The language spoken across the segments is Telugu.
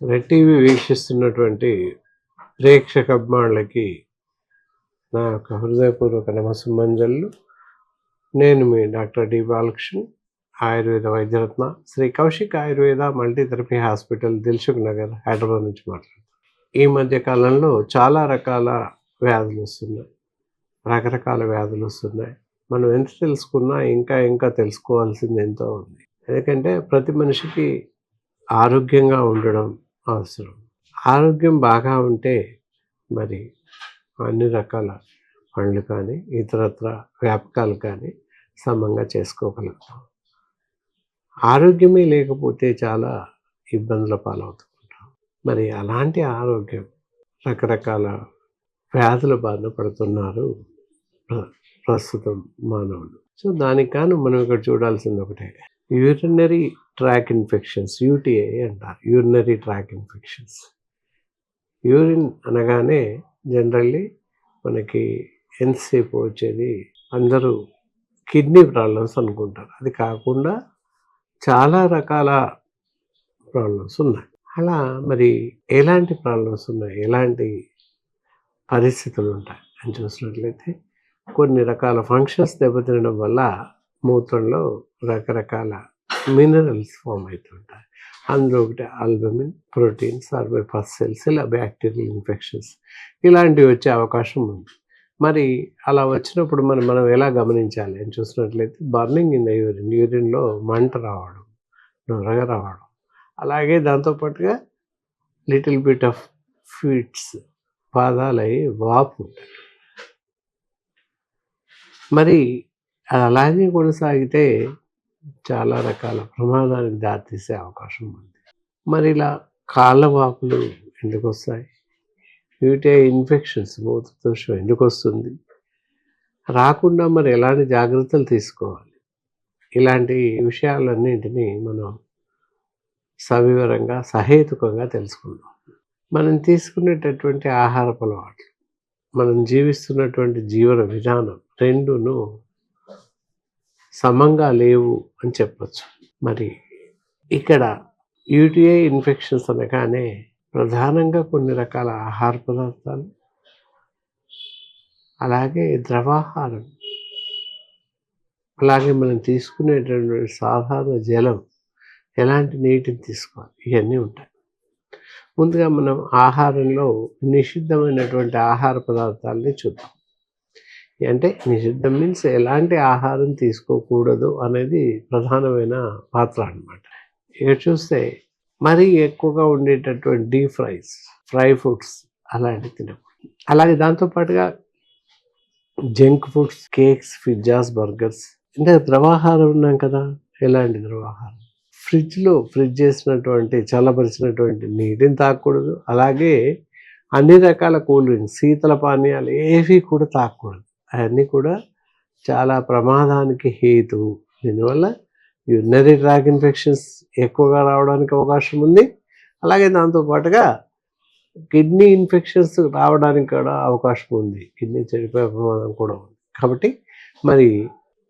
రెడ్ టీవీ వీక్షిస్తున్నటువంటి ప్రేక్షక అభిమానులకి నా యొక్క హృదయపూర్వక నమస్సుమంజళ్ళు నేను మీ డాక్టర్ డి బాలకృష్ణ ఆయుర్వేద వైద్యరత్న శ్రీ కౌశిక్ ఆయుర్వేద మల్టీథెరపీ హాస్పిటల్ దిల్సుఖ్ నగర్ హైదరాబాద్ నుంచి మాట్లాడుతున్నాను. ఈ మధ్య కాలంలో చాలా రకాల వ్యాధులు వస్తున్నాయి. రకరకాల వ్యాధులు వస్తున్నాయి. మనం ఎంత తెలుసుకున్నా ఇంకా ఇంకా తెలుసుకోవాల్సింది ఎంతో ఉంది. ఎందుకంటే ప్రతి మనిషికి ఆరోగ్యంగా ఉండడం అవసరం. ఆరోగ్యం బాగా ఉంటే మరి అన్ని రకాల పనులు కానీ ఇతరత్ర వ్యాపకాలు కానీ సమంగా చేసుకోగలుగుతాం. ఆరోగ్యమే లేకపోతే చాలా ఇబ్బందుల పాలవుతుంటాం. మరి అలాంటి ఆరోగ్యం రకరకాల వ్యాధుల బాధ పడుతున్నారు ప్రస్తుతం మానవులు. సో దానికి కాను మనం ఇక్కడ చూడాల్సింది ఒకటే. యూరినరీ ట్రాక్ ఇన్ఫెక్షన్స్ యూటీఐ అంటారు యూరినరీ ట్రాక్ ఇన్ఫెక్షన్స్. యూరిన్ అనగానే జనరల్లీ మనకి ఎంతసేపు వచ్చేది? అందరూ కిడ్నీ ప్రాబ్లమ్స్ అనుకుంటారు. అది కాకుండా చాలా రకాల ప్రాబ్లమ్స్ ఉన్నాయి. అలా మరి ఎలాంటి ప్రాబ్లమ్స్ ఉన్నాయి? ఎలాంటి పరిస్థితులు ఉంటాయి? అని చూసినట్లయితే కొన్ని రకాల ఫంక్షన్స్ దెబ్బతినడం వల్ల మూత్రంలో రకరకాల మినరల్స్ ఫామ్ అవుతుంటాయి. అందులో ఒకటి ఆల్బమిన్ ప్రోటీన్స్ ఆర్బైఫాస్ సెల్స్ ఇలా బ్యాక్టీరియల్ ఇన్ఫెక్షన్స్ ఇలాంటివి వచ్చే అవకాశం ఉంది. మరి అలా వచ్చినప్పుడు మనం మనం ఎలా గమనించాలి? అని చూసినట్లయితే బర్నింగ్ ఇన్ ద యూరిన్ యూరిన్లో మంట రావడం నొరగ రావడం. అలాగే దాంతోపాటుగా లిటిల్ బిట్ ఆఫ్ ఫీట్స్ పాదాలయ్యి వాపు మరి అది అలాగే కొనసాగితే చాలా రకాల ప్రమాదానికి దారితీసే అవకాశం ఉంది. మరి ఇలా కాళ్ళ వాపులు ఎందుకు వస్తాయి యూటీఐ ఇన్ఫెక్షన్స్ మూత్రదోషం ఎందుకు వస్తుంది రాకుండా మరి ఎలాంటి జాగ్రత్తలు తీసుకోవాలి? ఇలాంటి విషయాలన్నింటినీ మనం సవివరంగా సహేతుకంగా తెలుసుకుందాం. మనం తీసుకునేటటువంటి ఆహారపు అలవాట్లు మనం జీవిస్తున్నటువంటి జీవన విధానం రెండును సమంగా లేవు అని చెప్పచ్చు. మరి ఇక్కడ యూటీఐ ఇన్ఫెక్షన్స్ అనగానే ప్రధానంగా కొన్ని రకాల ఆహార పదార్థాలు అలాగే ద్రవాహారం. అలాగే మనం తీసుకునేటటువంటి సాధారణ జలం ఎలాంటి నీటిని తీసుకోవాలి ఇవన్నీ ఉంటాయి. ముందుగా మనం ఆహారంలో నిషిద్ధమైనటువంటి ఆహార పదార్థాలని చూద్దాం. అంటే నిషిద్ధం మీన్స్ ఎలాంటి ఆహారం తీసుకోకూడదు అనేది ప్రధానమైన పాత్ర అన్నమాట. ఇక్కడ చూస్తే మరీ ఎక్కువగా ఉండేటటువంటి డీప్ ఫ్రైస్ ఫ్రై ఫుడ్స్ అలాంటివి తినకూడదు. అలాగే దాంతోపాటుగా junk foods cakes pizzas burgers అంటే ద్రవాహారం ఉన్నాం కదా ఎలాంటి ద్రవాహారం? ఫ్రిడ్జ్లో ఫ్రిడ్జ్ చేసినటువంటి చల్లబరిచినటువంటి నీటిని తాగకూడదు అలాగే అన్ని రకాల కూల్ డ్రింక్స్ శీతల పానీయాలు ఏవి కూడా తాగకూడదు అవన్నీ కూడా చాలా ప్రమాదానికి హేతువు దీనివల్ల యూరినరీ ట్రాక్ ఇన్ఫెక్షన్స్ ఎక్కువగా రావడానికి అవకాశం ఉంది. అలాగే దాంతోపాటుగా కిడ్నీ ఇన్ఫెక్షన్స్ రావడానికి కూడా అవకాశం ఉంది. కిడ్నీ చెడిపోయే ప్రమాదం కూడా ఉంది. కాబట్టి మరి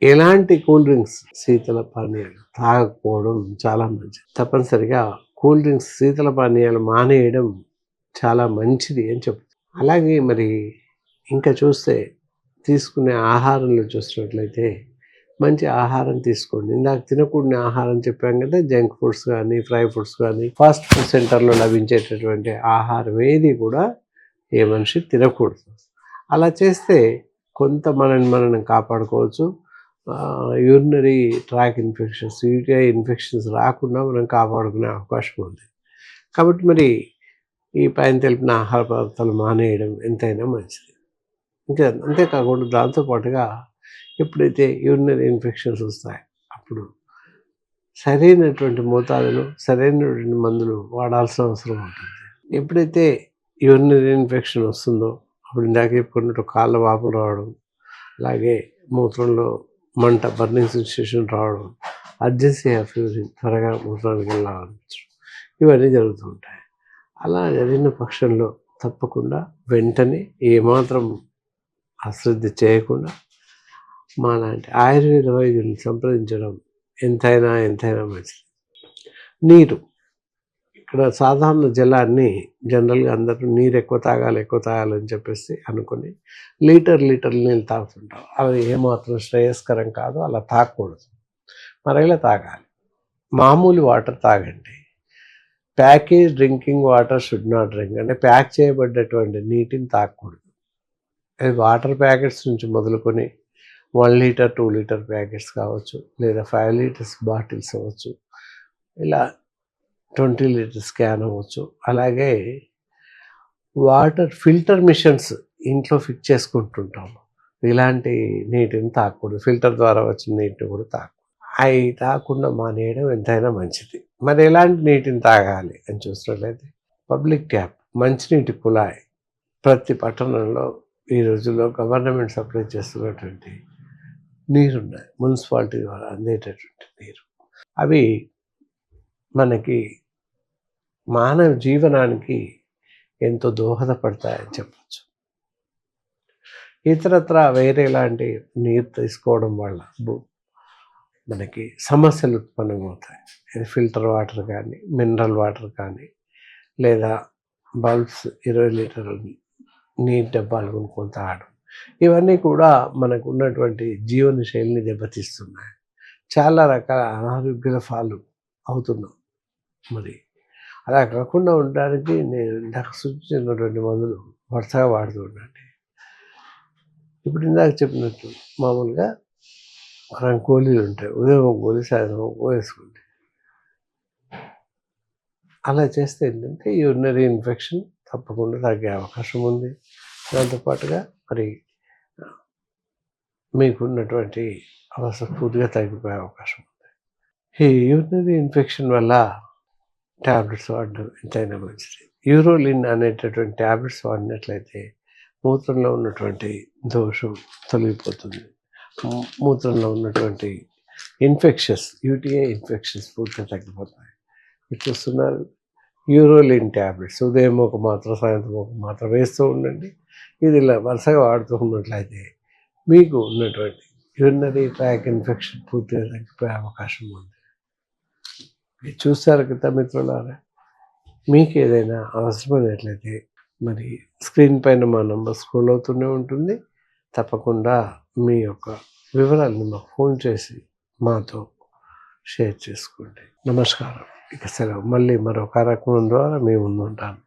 ఎలాంటి కూల్ డ్రింక్స్ శీతల పానీయాలు తాగకపోవడం చాలా మంచిది. తప్పనిసరిగా కూల్ డ్రింక్స్ శీతల పానీయాలు మానేయడం చాలా మంచిది అని చెప్తారు అలాగే మరి ఇంకా చూస్తే తీసుకునే ఆహారంలో చూసినట్లయితే మంచి ఆహారం తీసుకోండి. ఇందాక తినకూడని ఆహారం చెప్పాం కదా జంక్ ఫుడ్స్ కానీ ఫ్రై ఫుడ్స్ కానీ ఫాస్ట్ ఫుడ్ సెంటర్లో లభించేటటువంటి ఆహారం ఏది కూడా ఏ మనిషి తినకూడదు. అలా చేస్తే కొంత మనని మనం కాపాడుకోవచ్చు. Urinary tract infections UTI infections రాకుండా మనం కాపాడుకునే అవకాశం ఉంది. కాబట్టి మరి ఈ పైన తెలిపిన ఆహార పదార్థాలు మానేయడం ఎంతైనా మంచిది. ఇంకా అంతేకాకుండా దాంతోపాటుగా ఎప్పుడైతే యూరినరీ ఇన్ఫెక్షన్స్ వస్తాయి అప్పుడు సరైనటువంటి మోతాదులో సరైనటువంటి మందులు వాడాల్సిన అవసరం ఉంటుంది. ఎప్పుడైతే యూరినరీ ఇన్ఫెక్షన్ వస్తుందో అప్పుడు ఇందాక చెప్పుకున్నట్టు కాళ్ళ వాపులు రావడం అలాగే మూత్రంలో మంట బర్నింగ్ సెన్సేషన్ రావడం అర్జెన్సీ ఆఫ్ త్వరగా మూత్రానికి వెళ్ళాలనిపించడం ఇవన్నీ జరుగుతూ ఉంటాయి. అలా జరిగిన పక్షంలో తప్పకుండా వెంటనే ఏమాత్రం అశ్రద్ధ చేయకుండా మా లాంటి ఆయుర్వేద వైద్యుని సంప్రదించడం ఎంతైనా ఎంతైనా మంచిది. నీరు. ఇక్కడ సాధారణ జలాన్ని జనరల్గా అందరూ నీరు ఎక్కువ తాగాలి ఎక్కువ తాగాలని చెప్పేసి అనుకుని లీటర్ లీటర్ నీళ్ళు తాగుతుంటాం. అవి ఏమాత్రం శ్రేయస్కరం కాదు అలా తాగకూడదు. మరలా తాగాలి. మామూలు వాటర్ తాగండి. Package drinking water should not drink. అంటే ప్యాక్ చేయబడ్డటువంటి నీటిని తాగకూడదు. వాటర్ ప్యాకెట్స్ నుంచి మొదలుకొని one litre two litre packets కావచ్చు లేదా ఫైవ్ లీటర్స్ బాటిల్స్ అవ్వచ్చు ఇలా ట్వంటీ లీటర్స్ క్యాన్ అవ్వచ్చు. అలాగే వాటర్ ఫిల్టర్ మిషన్స్ ఇంట్లో ఫిట్ చేసుకుంటుంటాము ఇలాంటి నీటిని తాకూడదు. ఫిల్టర్ ద్వారా వచ్చిన నీటిని కూడా తాగకూడదు అవి తాకుండా మానేయడం ఎంతైనా మంచిది. మరి ఎలాంటి నీటిని తాగాలి అని చూసినట్లయితే పబ్లిక్ ట్యాప్ మంచినీటి కుళాయి ప్రతి పట్టణంలో ఈ రోజుల్లో గవర్నమెంట్ సప్లై చేస్తున్నటువంటి నీరున్నాయి మున్సిపాలిటీ ద్వారా అందేటటువంటి నీరు. అవి మనకి మానవ జీవనానికి ఎంతో దోహదపడతాయని చెప్పచ్చు. ఇతరత్ర వేరే లాంటి నీరు తీసుకోవడం వల్ల భూ- మనకి సమస్యలు ఉత్పన్నమవుతాయి. ఫిల్టర్ వాటర్ కానీ మినరల్ వాటర్ కానీ లేదా బల్బ్స్ ఇరవై లీటర్ల నీటి డబ్బాలు కొనుక్కొని తాగడం ఇవన్నీ కూడా మనకు ఉన్నటువంటి జీవన శైలిని దెబ్బతీస్తున్నాయి. చాలా రకాల అనారోగ్య ఫాలు అవుతున్నాం మరి. అలా కాకుండా ఉండడానికి నేను నాకు సూచించినటువంటి మందులు వరుసగా వాడుతూ ఉండండి. ఇప్పుడు ఇందాక చెప్పినట్టు మామూలుగా మనం గోళీలు ఉంటాయి. ఉదయం ఒక గోళీ సాయంత్రం ఒక అలా చేస్తే ఏంటంటే యూరినరీ ఇన్ఫెక్షన్ తప్పకుండా తగ్గే అవకాశం ఉంది. దాంతోపాటుగా మరి మీకున్నటువంటి అవస్థ పూర్తిగా తగ్గిపోయే అవకాశం ఉంది. ఈ యూరినరీ ఇన్ఫెక్షన్ వల్ల ట్యాబ్లెట్స్ వాడడం ఎంతైనా మంచిది. యూరోలిన్ అనేటటువంటి ట్యాబ్లెట్స్ వాడినట్లయితే మూత్రంలో ఉన్నటువంటి దోషం తొలగిపోతుంది. మూత్రంలో ఉన్నటువంటి ఇన్ఫెక్షన్స్ యూటీఐ ఇన్ఫెక్షన్స్ పూర్తిగా తగ్గిపోతాయి. మీరు చూస్తున్నారు యూరోలిన్ ట్యాబ్లెట్స్ ఉదయం ఒక మాత్ర సాయంత్రం ఒక మాత్ర వేస్తూ ఉండండి. ఇది ఇలా వరుసగా వాడుతూ ఉన్నట్లయితే మీకు ఉన్నటువంటి యూరినరీ ట్రాక్ ఇన్ఫెక్షన్ పూర్తిగా తగ్గిపోయే అవకాశం ఉంది. మీరు చూస్తారు కదా మిత్రులారా మీకు ఏదైనా అవసరమైనట్లయితే మరి స్క్రీన్ పైన మా నంబర్ స్క్రోల్ అవుతూనే ఉంటుంది. తప్పకుండా మీ యొక్క వివరాలను మాకు ఫోన్ చేసి మాతో షేర్ చేసుకోండి. నమస్కారం. ఇక సెలవు. మళ్ళీ మరో కార్యక్రమం ద్వారా మేము ముందుంటాను